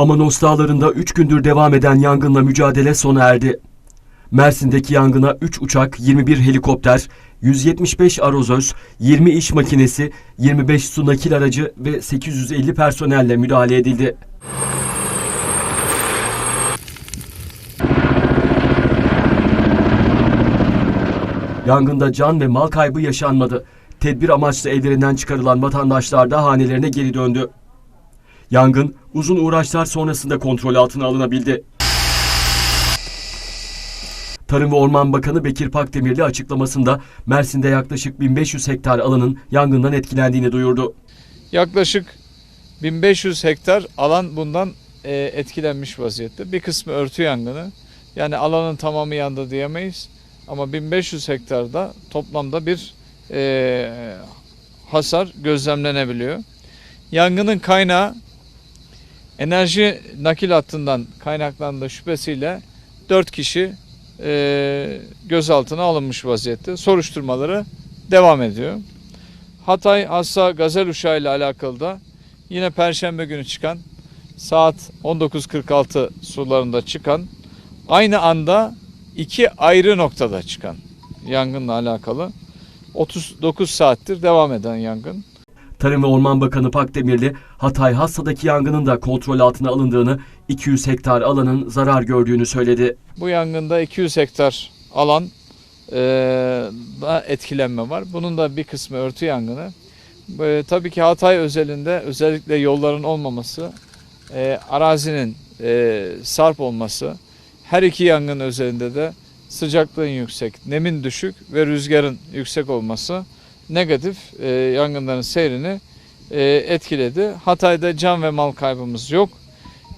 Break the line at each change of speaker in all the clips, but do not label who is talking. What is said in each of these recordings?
Amanos dağlarında 3 gündür devam eden yangınla mücadele sona erdi. Mersin'deki yangına 3 uçak, 21 helikopter, 175 arozöz, 20 iş makinesi, 25 su nakil aracı ve 850 personelle müdahale edildi. Yangında can ve mal kaybı yaşanmadı. Tedbir amaçlı evlerinden çıkarılan vatandaşlar da hanelerine geri döndü. Yangın uzun uğraşlar sonrasında kontrol altına alınabildi. Tarım ve Orman Bakanı Bekir Pakdemirli açıklamasında Mersin'de yaklaşık 1500 hektar alanın yangından etkilendiğini duyurdu.
Yaklaşık 1500 hektar alan bundan e, etkilenmiş vaziyette. Bir kısmı örtü yangını. Yani alanın tamamı yandı diyemeyiz. Ama 1500 hektarda toplamda bir e, hasar gözlemlenebiliyor. Yangının kaynağı enerji nakil hattından kaynaklandığı şüphesiyle 4 kişi e, gözaltına alınmış vaziyette. Soruşturmaları devam ediyor. Hatay Hassa Gazel Uşağı ile alakalı da yine Perşembe günü çıkan saat 19.46 sularında çıkan aynı anda iki ayrı noktada çıkan yangınla alakalı 39 saattir devam eden yangın.
Tarım ve Orman Bakanı Pakdemirli, Hatay Hassa'daki yangının da kontrol altına alındığını, 200 hektar alanın zarar gördüğünü söyledi.
Bu yangında 200 hektar alan eee, da etkilenme var. Bunun da bir kısmı örtü yangını. E, tabii ki Hatay özelinde özellikle yolların olmaması, e, arazinin e, sarp olması, her iki yangın özelinde de sıcaklığın yüksek, nemin düşük ve rüzgarın yüksek olması negatif e, yangınların seyrini e, etkiledi. Hatay'da can ve mal kaybımız yok.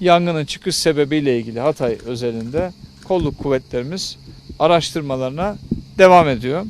Yangının çıkış sebebiyle ilgili Hatay özelinde kolluk kuvvetlerimiz araştırmalarına devam ediyor.